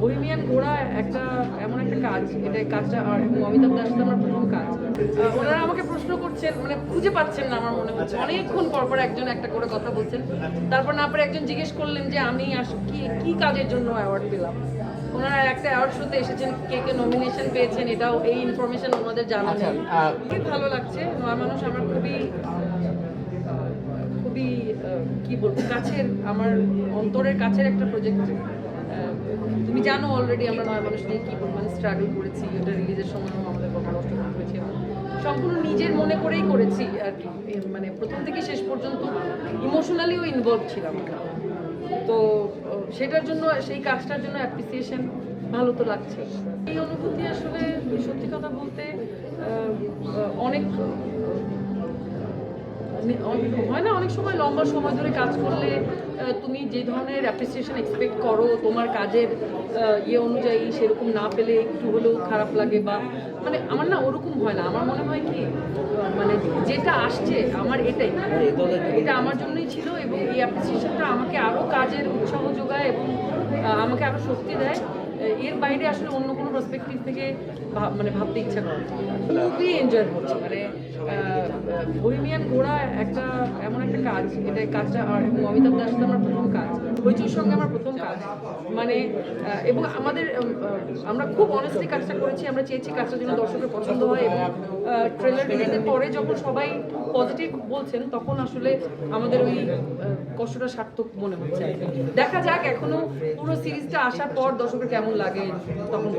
Bohemian ঘোড়া একটা এমন একটা কাজ এটা কাজটা আর অমিতাভ দাস আমার প্রথম কাজ। ওনারা আমাকে প্রশ্ন করছেন মানে খুঁজে পাচ্ছেন না আমার মনে হচ্ছে। অনেকক্ষণ পর পর একজন একটা করে কথা বলছেন। তারপর না পরে একজন জিজ্ঞেস করলেন যে আমি আস কি কি কাজের জন্য অ্যাওয়ার্ড পেলাম? ওনারা একটা অ্যাওয়ার্ড শোতে এসেছেন কে কে নমিনেশন পেয়েছেন এটাও এই ইনফরমেশন ওনাদের জানা আচ্ছা, নেই। খুবই ভালো লাগছে নয় মানুষ আমার খুবই খুবই কি বলব কাছের আমার অন্তরের কাছের একটা প্রজেক্ট তুমি জানো অলরেডি আমরা নয় মানুষ নিয়ে কি পরিমাণ স্ট্রাগল করেছি ওটা রিলিজের সময়ও আমাদের কথা নষ্ট হয়েছে সম্পূর্ণ নিজের মনে করেই করেছি আর কি। মানে প্রথম থেকে শেষ পর্যন্ত ইমোশনালিও ইনভলভ ছিলাম। তো, সেটার জন্য, সেই কাজটার জন্য অ্যাপ্রিসিয়েশন ভালো তো লাগছে এই অনুভূতি আসলে সত্যি কথা বলতে অনেক- হয় না, অনেক সময় লম্বা সময় ধরে কাজ করলে তুমি যে ধরনের অ্যাপ্রিসিয়েশন এক্সপেক্ট করো, তোমার কাজের ইয়ে অনুযায়ী সেরকম না পেলে একটু হলেও খারাপ লাগে বা মানে আমার না ওরকম হয় না। আমার মনে হয় কি মানে যেটা আসছে, আমার এটাই। এটা আমার জন্যই ছিল এবং এই অ্যাপ্রিসিয়েশনটা আমাকে আরও কাজের উৎসাহ যোগায় এবং আমাকে আরও শক্তি দেয়। এর বাইরে আসলে অন্য কোনো পার্সপেক্টিভ থেকে মানে ভাবতে ইচ্ছা করে খুবই এনজয় করছি। মানে বহিমিয়ান ঘোড়া একটা এমন একটা কাজ, এটা কাজটা আর অমিতাভ দাস আমার প্রথম কাজ। হইচুর সঙ্গে আমার প্রথম কাজ মানে এবং আমাদের আমরা খুব অনেস্টলি কাজটা করেছি, আমরা চেয়েছি কাজটা যেন দর্শকের পছন্দ হয় এবং ট্রেলার রিলিজের পরে যখন সবাই পজিটিভ বলছেন, তখন আসলে আমাদের ওই কষ্টটা সার্থক মনে হচ্ছে। দেখা যাক এখনও পুরো সিরিজটা আসার পর দর্শকের কেমন লাগে তখন।